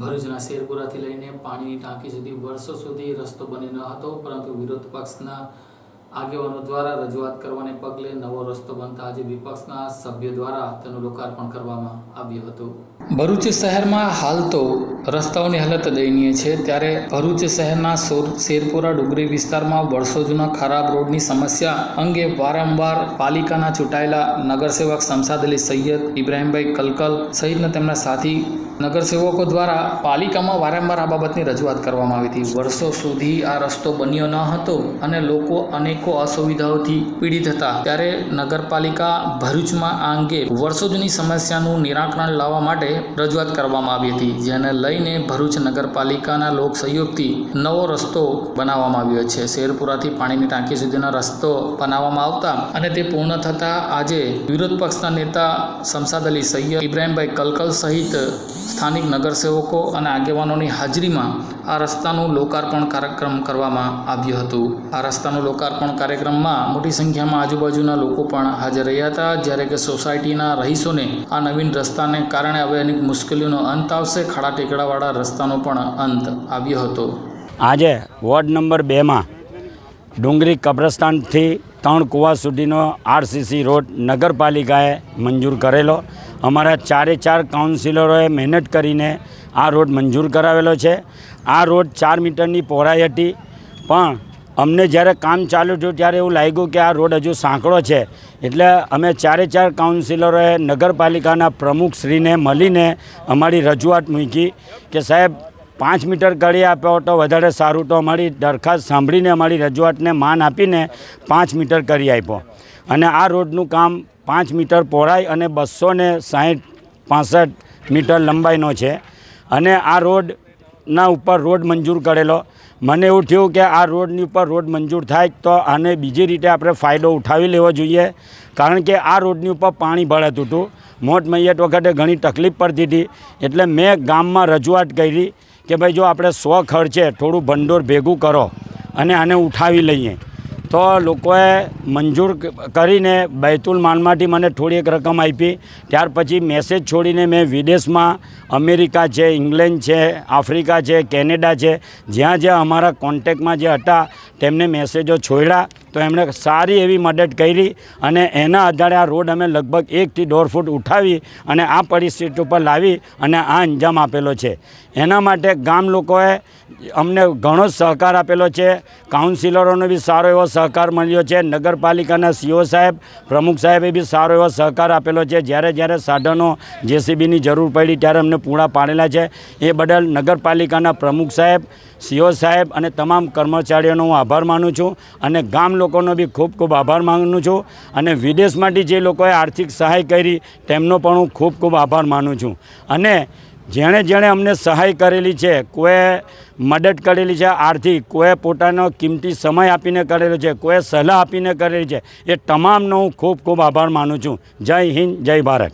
ભરૂચના શેરપુરાથી લઈને પાણીની ટાંકી સુધી વર્ષો સુધી રસ્તો બની ન હતો, પરંતુ વિરોધ પક્ષના આગેવાનો દ્વારા રજૂઆત કરવાને પગલે નવો રસ્તો બનતા આજે વિપક્ષના સભ્યો દ્વારા તેનું લોકાર્પણ કરવામાં આવ્યું હતું. ભરૂચ શહેરમાં હાલ તો રસ્તાઓની હાલત દયનીય છે. ત્યારે ભરૂચ શહેરના શેરપુરા ડુંગરી વિસ્તારમાં વર્ષો જૂના ખરાબ રોડની સમસ્યા અંગે વારંવાર પાલિકાના ચૂંટાયેલા નગરસેવક શમશાદ અલી સૈયદ, ઇબ્રાહીમભાઈ કલકલ સહિતના તેમના સાથી નગરસેવકો દ્વારા પાલિકામાં વારંવાર આ બાબતની રજૂઆત કરવામાં આવી હતી. વર્ષો સુધી આ રસ્તો બન્યો ન હતો અને લોકો અનેકો અસુવિધાઓથી પીડિત હતા. ત્યારે નગરપાલિકા ભરૂચમાં આ અંગે વર્ષો જૂની સમસ્યાનું નિરાકરણ લાવવા માટે રજૂઆત કરવામાં આવી હતી, જેને લઈને ભરૂચ નગરપાલિકાના લોક સહયોગથી નવો રસ્તો બનાવવામાં આવ્યો છે. શેરપુરાથી પાણીની ટાંકી સુધીનો રસ્તો બનાવવામાં આવતા અને તે પૂર્ણ થતાં આજે વિરોધ પક્ષના નેતા શમશાદ અલી સૈયદ, ઇબ્રાહીમભાઈ કલકલ સહિત સ્થાનિક નગરસેવકો અને આગેવાનોની હાજરીમાં આ રસ્તાનું લોકાર્પણ કાર્યક્રમ કરવામાં આવ્યું હતું. આ રસ્તાનું લોકાર્પણ કાર્યક્રમમાં મોટી સંખ્યામાં આજુબાજુના લોકો પણ હાજર રહ્યા હતા. જ્યારે કે સોસાયટીના રહીશોને આ નવીન રસ્તાને કારણે હવે અનેક મુશ્કેલીઓનો અંત આવશે. ખાડા ટેકડાવાળા રસ્તાનો પણ અંત આવ્યો હતો. આજે વોર્ડ નંબર બેમાં ડુંગરી કબ્રસ્તાનથી ત્રણ કુવા સુધીનો આરસીસી રોડ નગરપાલિકાએ મંજૂર કરેલો. અમારા ચારે ચાર કાઉન્સિલરોએ મહેનત કરીને આ રોડ મંજૂર કરાવેલો છે. આ રોડ ચાર મીટરની પહોળાઈ હતી, પણ અમને જ્યારે કામ ચાલુ થયું ત્યારે એવું લાગ્યું કે આ રોડ હજુ સાંકડો છે. એટલે અમે ચારે ચાર કાઉન્સિલરોએ નગરપાલિકાના પ્રમુખશ્રીને મળીને અમારી રજૂઆત મૂકી કે સાહેબ, પાંચ મીટર કરી આપ્યો તો વધારે સારું, તો અમારી દરખાસ્ત સાંભળીને અમારી રજૂઆતને માન આપીને પાંચ મીટર કરી આપ્યો. અને આ રોડનું કામ પાંચ મીટર પહોળાઈ અને બસો ને સાહીઠ, પાસઠ મીટર લંબાઈનો છે. અને આ રોડના ઉપર રોડ મંજૂર કરેલો. મને એવું થયું કે આ રોડની ઉપર રોડ મંજૂર થાય તો આને બીજી રીતે આપણે ફાયદો ઉઠાવી લેવો જોઈએ. કારણ કે આ રોડની ઉપર પાણી ભળાતું હતું. મોટ મૈયત વખતે ઘણી તકલીફ પડતી હતી. એટલે મેં ગામમાં રજૂઆત કરી કે ભાઈ જો આપણે સો ખર્ચે થોડું ભંડોળ ભેગું કરો અને આને ઉઠાવી લઈએ. તો લોકોએ મંજૂર કરીને બૈતુલ માનમાંથી મને થોડી એક રકમ આપી. ત્યાર પછી મેસેજ છોડીને મેં વિદેશમાં અમેરિકા છે, ઇંગ્લેન્ડ છે, આફ્રિકા છે, કેનેડા છે, જ્યાં જ્યાં અમારા કોન્ટેક્ટમાં જે હતા, તેમને મેસેજો છોડ્યા. તો એમણે સારી એવી મદદ કરી અને એના આધારે આ રોડ અમે લગભગ એકથી દોઢ ફૂટ ઉઠાવી અને આ પરિસ્થિતિ ઉપર લાવી અને આ અંજામ આપેલો છે. એના માટે ગામ લોકોએ અમને ઘણો જ સહકાર આપેલો છે. કાઉન્સિલરોનો બી સારો એવો સહકાર મળ્યો છે. નગરપાલિકાના સીઓ સાહેબ, પ્રમુખ સાહેબે બી સારો એવો સહકાર આપેલો છે. જ્યારે જ્યારે સાધનો જેસીબીની જરૂર પડી ત્યારે અમને પૂરા પાડેલા છે. એ બદલ નગરપાલિકાના પ્રમુખ સાહેબ સીઓ સાહેબ અને તમામ કર્મચારીઓનો હું આભાર માનું છું અને ગામ લોકોનો બી ખૂબ ખૂબ આભાર માનું છું અને વિદેશમાંથી જે લોકોએ આર્થિક સહાય કરી તેમનો પણ હું ખૂબ ખૂબ આભાર માનું છું. અને જેણે જેણે અમને સહાય કરેલી છે કોઈએ મદદ કરેલી છે, આર્થિક કોઈએ પોતાનો કિંમતી સમય આપીને કરેલો છે કોઈએ સલાહ આપીને કરેલી છે, એ તમામનો હું ખૂબ ખૂબ આભાર માનું છું. જય હિન્દ, જય ભારત.